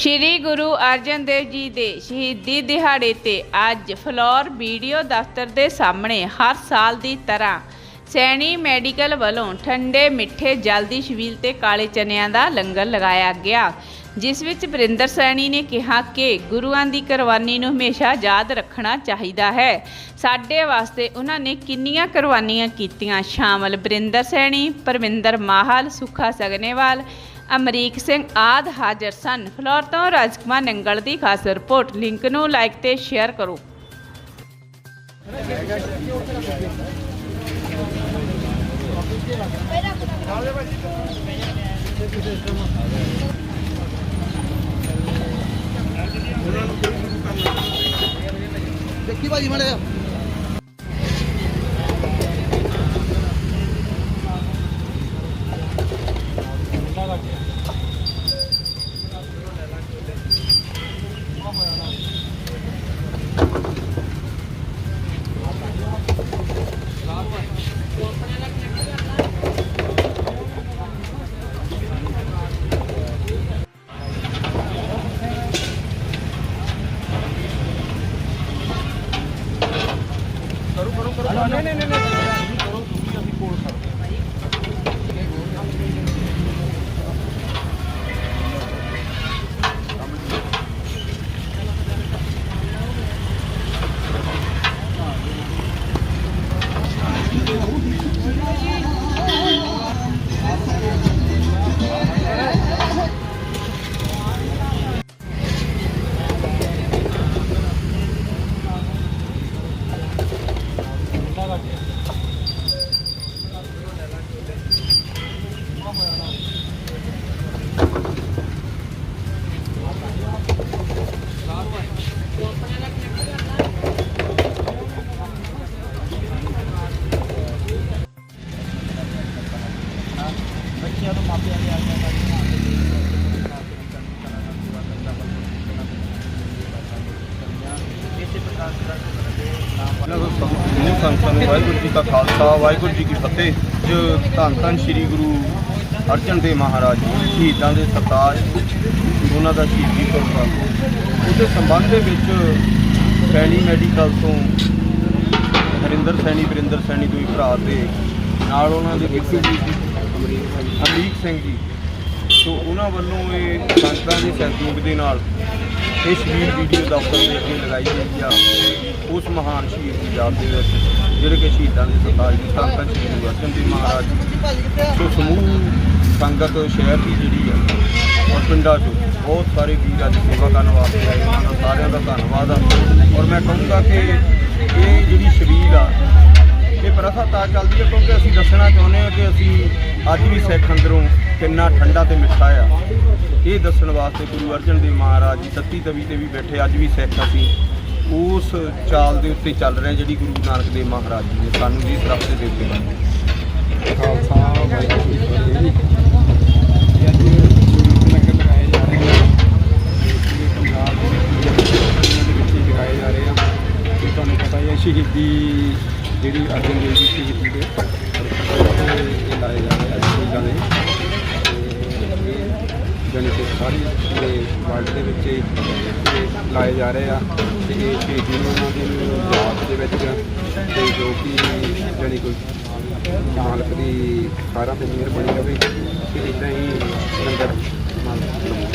ਸ਼੍ਰੀ ਗੁਰੂ ਅਰਜਨ ਦੇਵ ਜੀ ਦੇ ਸ਼ਹੀਦੀ ਦਿਹਾੜੇ ਤੇ ਅੱਜ ਫਲੋਰ ਵੀਡੀਓ ਦਫ਼ਤਰ ਦੇ ਸਾਹਮਣੇ ਹਰ ਸਾਲ ਦੀ ਤਰ੍ਹਾਂ ਸੈਣੀ ਮੈਡੀਕਲ ਵੱਲੋਂ ਠੰਡੇ, ਮਿੱਠੇ, ਜਲਦੀ ਛਬੀਲ ਤੇ ਕਾਲੇ ਚਨਿਆਂ ਦਾ ਲੰਗਰ ਲਗਾਇਆ ਗਿਆ, ਜਿਸ ਵਿੱਚ ਵਰਿੰਦਰ ਸੈਣੀ ਨੇ ਕਿਹਾ ਕਿ ਗੁਰੂਆਂ ਦੀ ਕੁਰਬਾਨੀ ਨੂੰ ਹਮੇਸ਼ਾ ਯਾਦ ਰੱਖਣਾ ਚਾਹੀਦਾ ਹੈ। ਸਾਡੇ ਵਾਸਤੇ ਉਹਨਾਂ ਨੇ ਕਿੰਨੀਆਂ ਕੁਰਬਾਨੀਆਂ ਕੀਤੀਆਂ? ਸ਼ਾਮਲ ਵਰਿੰਦਰ ਸੈਣੀ, ਪਰਵਿੰਦਰ ਮਾਹਲ, ਸੁੱਖਾ ਸਗਨੇਵਾਲ ਅਮਰੀਕ ਸਿੰਘ ਆਦ ਹਾਜ਼ਰ ਸਨ। ਫਲੋਰ ਤੋਂ ਰਾਜਕੁਮਾਰ ਨੰਗਲ ਦੀ ਖਾਸ ਰਿਪੋਰਟ। ਲਿੰਕ ਨੂੰ ਲਾਈਕ ਤੇ ਸ਼ੇਅਰ ਕਰੋ। ਦੇਖੀ ਭਾਜੀ no, no, no, no. ਨਾਮ ਇਹਨਾਂ ਨੂੰ ਵਾਹਿਗੁਰੂ ਜੀ ਕਾ ਖਾਲਸਾ, ਵਾਹਿਗੁਰੂ ਜੀ ਕੀ ਫਤਿਹ। ਜੋ ਧੰਨ ਧੰਨ ਸ੍ਰੀ ਗੁਰੂ ਅਰਜਨ ਦੇਵ ਮਹਾਰਾਜ ਜੀ, ਸ਼ਹੀਦਾਂ ਦੇ ਸਰਤਾਜ, ਉਹਨਾਂ ਦਾ ਸ਼ਹੀਦੀ ਪੁਰਬ ਉਹਦੇ ਸੰਬੰਧ ਦੇ ਵਿੱਚ ਸੈਣੀ ਮੈਡੀਕਲ ਤੋਂ ਹਰਿੰਦਰ ਸੈਣੀ, ਵਰਿੰਦਰ ਸੈਣੀ ଦୁଇ ਭਰਾ ਤੇ ਨਾਲ ਉਹਨਾਂ ਦੇ ਬਿੱਟੂ ਜੀ ਦੀ ਅਮਰੀਕ ਸਿੰਘ ਜੀ। ਸੋ ਉਹਨਾਂ ਵੱਲੋਂ ਇਹ ਸੰਗਤਾਂ ਦੀ ਸਹਿਯੋਗ ਦੇ ਨਾਲ ਇਹ ਸ਼ਹੀਦ ਵੀਡੀਓ ਦਫ਼ਤਰ ਦੇ ਅੱਗੇ ਲਗਾਈ ਗਈ ਆ। ਉਸ ਮਹਾਨ ਸ਼ਹੀਦ ਦੀ ਯਾਦ ਦੇ ਵਿੱਚ ਜਿਹੜੇ ਕਿ ਸ਼ਹੀਦਾਂ ਦੇ ਸਰਤਾਜ ਜੀ ਧੰਨ ਸ੍ਰੀ ਗੁਰੂ ਅਰਜਨ ਦੇਵ ਮਹਾਰਾਜ ਜੀ। ਸੋ ਸਮੂਹ, ਸੰਗਤ, ਸ਼ਹਿਰ ਦੀ ਜਿਹੜੀ ਆ, ਔਰ ਪਿੰਡਾਂ 'ਚੋਂ ਬਹੁਤ ਸਾਰੇ ਵੀਰ ਅੱਜ ਸੇਵਾ ਕਰਨ ਵਾਸਤੇ ਆਏ ਉਹਨਾਂ ਦਾ ਸਾਰਿਆਂ ਦਾ ਧੰਨਵਾਦ ਆ। ਔਰ ਮੈਂ ਕਹੂੰਗਾ ਕਿ ਇਹ ਜਿਹੜੀ ਸ਼ਬੀਲ ਆ, ਇਹ ਪ੍ਰਥਾ ਤਾਂ ਚੱਲਦੀ ਹੈ ਕਿਉਂਕਿ ਅਸੀਂ ਦੱਸਣਾ ਚਾਹੁੰਦੇ ਹਾਂ ਕਿ ਅਸੀਂ ਅੱਜ ਵੀ ਸਿੱਖ ਅੰਦਰੋਂ ਕਿੰਨਾ ਠੰਡਾ ਤੇ ਮਿੱਠਾ ਆ। ਇਹ ਦੱਸਣ ਵਾਸਤੇ ਗੁਰੂ ਅਰਜਨ ਦੇਵ ਮਹਾਰਾਜ ਜੀ ਤੱਤੀ ਤਵੀ ਤੇ ਵੀ ਬੈਠੇ, ਅੱਜ ਵੀ ਸਿੱਖ ਅਸੀਂ। ਉਸ ਚਾਲ ਦੇ ਉੱਤੇ ਚੱਲ ਰਹੇ ਹਾਂ ਜਿਹੜੀ ਗੁਰੂ ਨਾਨਕ ਦੇਵ ਮਹਾਰਾਜ ਜੀ ਨੇ ਸਾਨੂੰ ਜੀ ਰਸਤੇ ਦੇ ਉੱਤੇ ਬਣਾਈ ਖਾਲਸਾ, ਵਾਹਿਗੁਰੂ ਜੀ ਕੀ ਫਤਿਹ। ਅੱਜ ਸ਼ਹੀਦ ਲੰਗਰ ਲਗਾਏ ਜਾ ਰਹੇ ਆ ਪੰਜਾਬ ਦੇ ਵਿੱਚ ਦੇ ਲਗਾਏ ਜਾ ਰਹੇ ਆ ਤੇ ਤੁਹਾਨੂੰ ਪਤਾ ਹੀ ਹੈ ਸ਼ਹੀਦੀ ਜਿਹੜੀ ਅਰਜਨ ਦੇਵ ਜੀ ਸ਼ਹੀਦੀ ਦੇ ਤੇ ਇਹ ਲਾਏ ਜਾ ਰਹੇ ਆ ਸ਼ਹੀਦਾਂ ਦੇ ਜਾਣੀ ਕਿ ਸਾਰੀ ਵਰਲਡ ਦੇ ਵਿੱਚ ਇਹ ਲਾਏ ਜਾ ਰਹੇ ਆ ਤੇ ਇਹ ਸ਼ਹੀਦੀ ਨੂੰ ਉਹਨਾਂ ਦੀ ਯਾਦ ਦੇ ਵਿੱਚ ਤੇ ਜੋ ਕਿ ਜਾਣੀ ਕੋਈ ਮਾਲਕ ਦੀ ਸਾਰਾ ਤੇ ਮਿਹਰ ਬਣੀ ਰਵੇ ਕਿ ਇਦਾਂ ਹੀ ਲੰਗਰ